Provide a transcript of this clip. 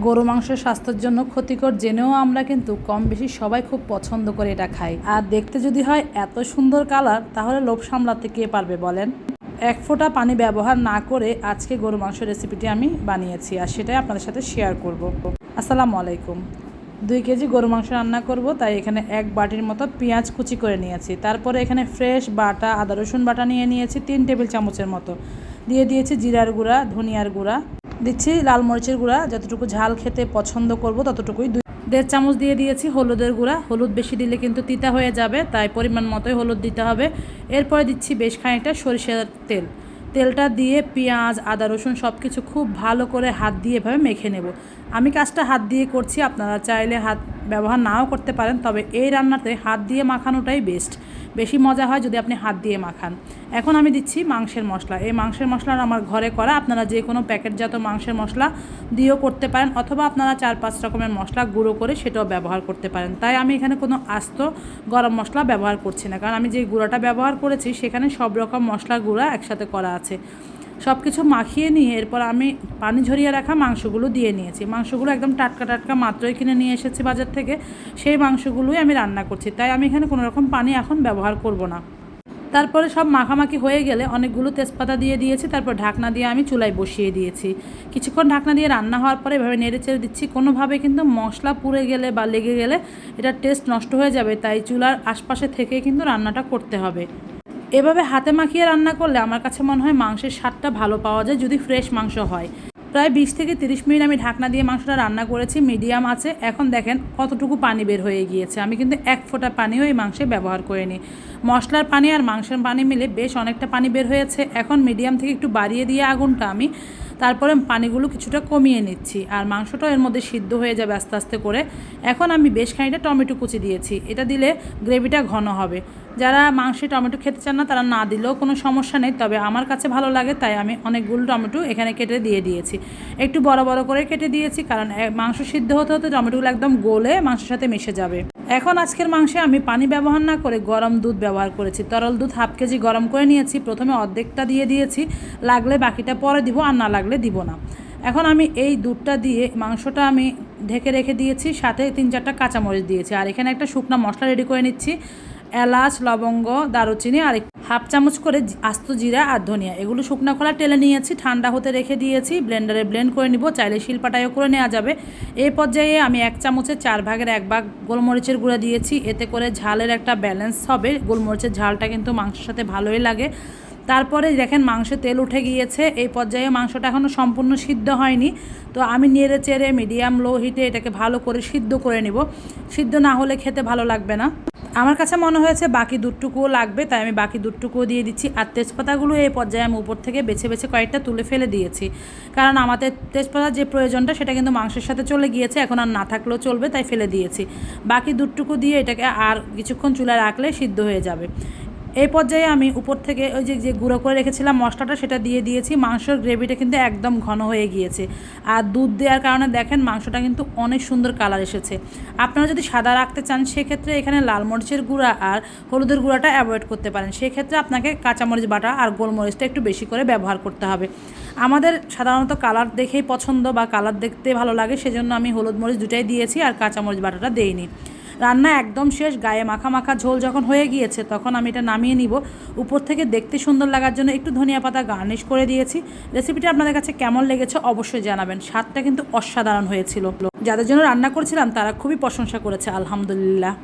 গরু মাংস স্বাস্থ্যের জন্য ক্ষতিকর জেনেও আমরা কিন্তু কম বেশি সবাই খুব পছন্দ করে এটা খাই। আর দেখতে যদি হয় এত সুন্দর কালার, তাহলে লোভ সামলাতে কে পারবে বলেন? এক ফোঁটা পানি ব্যবহার না করে আজকে গরু মাংস রেসিপিটি আমি বানিয়েছি আর সেটাই আপনাদের সাথে শেয়ার করব। আসসালামু আলাইকুম। দুই কেজি গরু মাংস রান্না করব, তাই এখানে এক বাটির মতো পেঁয়াজ কুচি করে নিয়েছি। তারপরে এখানে ফ্রেশ বাটা, আদা রসুন বাটা নিয়ে নিয়েছি, তিন টেবিল চামচের মতো। দিয়ে দিয়েছি জিরার গুঁড়া, ধনিয়ার গুঁড়া। দিচ্ছি লাল মরিচের গুঁড়া। যতটুকু ঝাল খেতে পছন্দ করব ততটুকুই দুই দেড় চামচ দিয়ে দিয়েছি হলুদের গুঁড়া। হলুদ বেশি দিলে কিন্তু তিতা হয়ে যাবে, তাই পরিমাণ মতোই হলুদ দিতে হবে। এরপরে দিচ্ছি বেশ খানিকটা সরিষার তেল। তেলটা দিয়ে পেঁয়াজ, আদা, রসুন সব কিছু খুব ভালো করে হাত দিয়ে এভাবে মেখে নেব। আমি কাজটা হাত দিয়ে করছি, আপনারা চাইলে হাত ব্যবহার নাও করতে পারেন, তবে এই রান্নাতে হাত দিয়ে মাখানোটাই বেস্ট বেশি মজা হয় যদি আপনি হাত দিয়ে মাখান। এখন আমি দিচ্ছি মাংসের মশলা। এই মাংসের মশলা আমার ঘরে করা, আপনারা যে কোনো প্যাকেটজাত মাংসের মশলা দিয়েও করতে পারেন, অথবা আপনারা চার পাঁচ রকমের মশলা গুঁড়ো করে সেটাও ব্যবহার করতে পারেন। তাই আমি এখানে কোনো আস্ত গরম মশলা ব্যবহার করছি না, কারণ আমি যে গুঁড়োটা ব্যবহার করেছি, সেখানে সব রকম মশলা গুঁড়া একসাথে করা আছে। সব কিছু মাখিয়ে নিয়ে এরপর আমি পানি ঝরিয়ে রাখা মাংসগুলো দিয়ে নিয়েছি। মাংসগুলো একদম টাটকা টাটকা মাত্রই কিনে নিয়ে এসেছি বাজার থেকে। সেই মাংসগুলোই আমি রান্না করছি। তাই আমি এখানে কোনো রকম পানি এখন ব্যবহার করব না। তারপরে সব মাখামাখি হয়ে গেলে অনেকগুলো তেজপাতা দিয়ে দিয়েছি। তারপর ঢাকনা দিয়ে আমি চুলায় বসিয়ে দিয়েছি। কিছুক্ষণ ঢাকনা দিয়ে রান্না হওয়ার পরে এভাবে নেড়ে চেড়ে দিচ্ছি। কোনোভাবে কিন্তু মশলা পুড়ে গেলে বা লেগে গেলে এটা টেস্ট নষ্ট হয়ে যাবে। তাই চুলার আশপাশে থেকে কিন্তু রান্নাটা করতে হবে। এভাবে হাতে মাখিয়ে রান্না করলে আমার কাছে মনে হয় মাংসের স্বাদটা ভালো পাওয়া যায় যদি ফ্রেশ মাংস হয়। প্রায় বিশ থেকে তিরিশ মিনিট আমি ঢাকনা দিয়ে মাংসটা রান্না করেছি, মিডিয়াম আছে। এখন দেখেন কতটুকু পানি বের হয়ে গিয়েছে। আমি কিন্তু এক ফোঁটা পানিও এই মাংসে ব্যবহার করিনি। মশলার পানি আর মাংসের পানি মিলে বেশ অনেকটা পানি বের হয়েছে। এখন মিডিয়াম থেকে একটু বাড়িয়ে দিয়ে আগুনটা আমি তারপরে পানিগুলো কিছুটা কমিয়ে নিচ্ছি। আর মাংসটাও এর মধ্যে সিদ্ধ হয়ে যাবে আস্তে আস্তে করে। এখন আমি বেশ খানিকটা টমেটো কুচি দিয়েছি। এটা দিলে গ্রেভিটা ঘন হবে। যারা মাংসে টমেটো খেতে চান না, তারা না দিলেও কোনো সমস্যা নেই, তবে আমার কাছে ভালো লাগে, তাই আমি অনেকগুলো টমেটো এখানে কেটে দিয়ে দিয়েছি। একটু বড় বড় করে কেটে দিয়েছি, কারণ মাংস সিদ্ধ হতে হতে টমেটোগুলো একদম গলে মাংসের সাথে মিশে যাবে। এখন আজকের মাংসে আমি পানি ব্যবহার না করে গরম দুধ ব্যবহার করেছি। তরল দুধ হাফ কেজি গরম করে নিয়েছি, প্রথমে অর্ধেকটা দিয়ে দিয়েছি, লাগলে বাকিটা পরে দিব, আর না লাগলে দিব না। এখন আমি এই দুধটা দিয়ে মাংসটা আমি ঢেকে রেখে দিয়েছি, সাথে তিন চারটা কাঁচামরিচ দিয়েছি, আর এখানে একটা শুকনো মশলা রেডি করে নিচ্ছি। এলাচ, লবঙ্গ, দারুচিনি আর হাফ চামচ করে আস্ত জিরা আর ধনিয়া। এগুলো শুকনা খোলা টেলে নিয়েছি, ঠান্ডা হতে রেখে দিয়েছি ব্লেন্ডারে ব্লেন্ড করে নিব, চাইলে শিলপাটায়ও করে নেওয়া যাবে। এই পর্যায়ে আমি এক চামচের চার ভাগের এক ভাগ গোলমরিচের গুঁড়া দিয়েছি, এতে করে ঝালের একটা ব্যালেন্স হবে। গোলমরিচের ঝালটা কিন্তু মাংসের সাথে ভালোই লাগে। তারপরে দেখেন মাংসে তেল উঠে গিয়েছে, এই পর্যায়ে মাংসটা এখনও সম্পূর্ণ সিদ্ধ হয়নি। তো আমি নেড়ে চেড়ে মিডিয়াম লো হিটে এটাকে ভালো করে সিদ্ধ করে নিব। সিদ্ধ না হলে খেতে ভালো লাগবে না। আমার কাছে মনে হয়েছে বাকি দুধটুকুও লাগবে, তাই আমি বাকি দুধটুকুও দিয়ে দিচ্ছি। আর তেজপাতাগুলো এই পর্যায়ে আমি উপর থেকে বেছে বেছে কয়েকটা তুলে ফেলে দিয়েছি। কারণ আমাদের তেজপাতার যে প্রয়োজনটা, সেটা কিন্তু মাংসের সাথে চলে গিয়েছে, এখন আর না থাকলেও চলবে, তাই ফেলে দিয়েছি। বাকি দুধটুকু দিয়ে এটাকে আর কিছুক্ষণ চুলায় রাখলে সিদ্ধ হয়ে যাবে। এই পর্যায়ে আমি উপর থেকে ওই যে যে গুঁড়ো করে রেখেছিলাম মশলাটা, সেটা দিয়ে দিয়েছি। মাংসর গ্রেভিটা কিন্তু একদম ঘন হয়ে গিয়েছে। আর দুধ দেওয়ার কারণে দেখেন, মাংসটা কিন্তু অনেক সুন্দর কালার এসেছে। আপনারা যদি সাদা রাখতে চান, সেক্ষেত্রে এখানে লাল মরিচের গুঁড়া আর হলুদের গুঁড়াটা অ্যাভয়েড করতে পারেন। সেক্ষেত্রে আপনাকে কাঁচামরিচ বাটা আর গোলমরিচটা একটু বেশি করে ব্যবহার করতে হবে। আমাদের সাধারণত কালার দেখেই পছন্দ বা কালার দেখতে ভালো লাগে, সেজন্য আমি হলুদ মরিচ দুটাই দিয়েছি আর কাঁচামরিচ বাটাটা দেইনি। রান্না একদম শেষ, গায়ে মাখা মাখা ঝোল যখন হয়ে গিয়েছে, তখন আমি এটা নামিয়ে নিব। উপর থেকে দেখতে সুন্দর লাগার জন্য একটু ধনিয়া পাতা গার্নিশ করে দিয়েছি। রেসিপিটা আপনাদের কাছে কেমন লেগেছে অবশ্যই জানাবেন। স্বাদটা কিন্তু অসাধারণ হয়েছিল। যাদের জন্য রান্না করেছিলাম, তারা খুবই প্রশংসা করেছে, আলহামদুলিল্লাহ।